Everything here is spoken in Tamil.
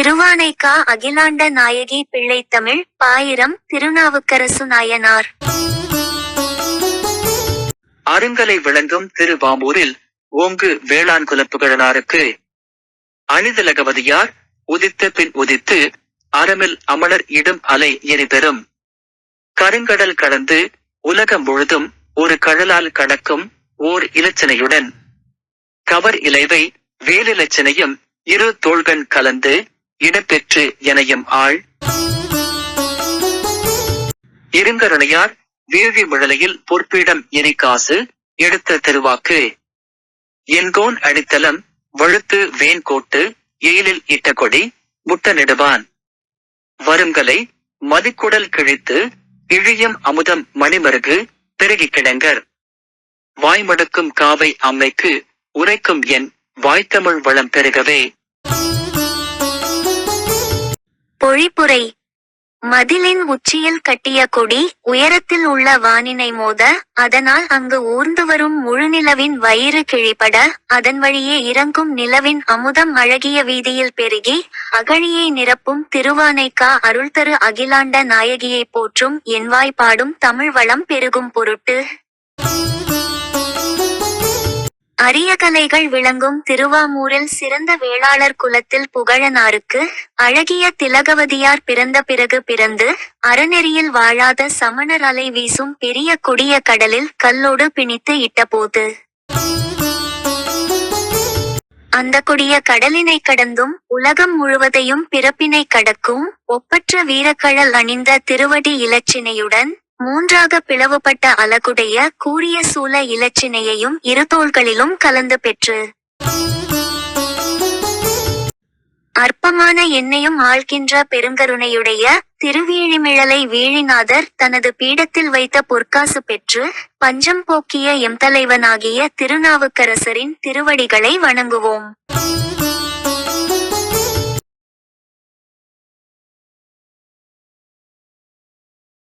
திருவானைக்கா அகிலாண்ட நாயகி பிள்ளைத்தமிழ் பாயிரம் திருநாவுக்கரசு நாயனார். அருங்கலை விளங்கும் திருவாமூரில் ஓங்கு வேளாண் குலப்புகழனாருக்கு. அணிதலகவதியார் உதித்த பின் உதித்து அறமில் அமலர் இடும் அலை எரிபெறும் கருங்கடல் கடந்து உலகம் முழுதும் ஒரு கழலால் கடக்கும் ஓர் இலச்சினையுடன். கவர் இலைவை வேலிலச்சினையும் இரு தோள்கள் கலந்து இடப்பெற்று எனையும் ஆள். இருங்கரணையார் வீழி முழலையில் பொற்பீடம் எரிகாசு எடுத்த திருவாக்கு. என்கோன் அடித்தலம் வழுத்து வேன்கோட்டு எயிலில் இட்ட கொடி முட்டனிடுவான். வருங்கலை மதிக்குடல் கிழித்து இழியம் அமுதம் மணிமருகு பெருகி கிடங்கர். வாய்மடுக்கும் காவை அம்மைக்கு உரைக்கும் என் வாய்த்தமிழ் வளம் பெருகவே. பொழிப்புரை மதிலின் உச்சியில் கட்டிய கொடி உயரத்தில் உள்ள வானினை மோத அதனால் அங்கு ஊர்ந்து வரும் முழுநிலவின் வயிறு கிழிபட அதன் வழியே இறங்கும் நிலவின் அமுதம் அழகிய வீதியில் பெருகி அகழியை நிரப்பும் திருவானைக்கா அருள்தரு அகிலாண்ட நாயகியை போற்றும் என்வாய்ப்பாடும் தமிழ் வளம் பெருகும் பொருட்டு. அரிய கலைகள் விளங்கும் திருவாமூரில் சிறந்த வேளாளர் குலத்தில் புகழனாருக்கு அழகிய திலகவதியார் பிறந்த பிறகு பிறந்து அறநெறியில் வாழாத சமணர் அலை வீசும் பெரிய கொடிய கடலில் கல்லோடு பிணித்து இட்டபோது. அந்த கொடிய கடலினை கடந்தும் உலகம் முழுவதையும் பிறப்பினை கடக்கும் ஒப்பற்ற வீரக்கழல் அணிந்த திருவடி இலச்சினையுடன் மூன்றாக பிளவுபட்ட அலகுடைய கூரிய சூல இலச்சினையையும் இருதோள்களிலும் கலந்து பெற்று. அற்பமான எண்ணையும் ஆழ்கின்ற பெருங்கருணையுடைய திருவிழிமிழலை வீழிநாதர் தனது பீடத்தில் வைத்த பொற்காசு பெற்று பஞ்சம் போக்கிய எம் தலைவனாகிய திருநாவுக்கரசரின் திருவடிகளை வணங்குவோம்.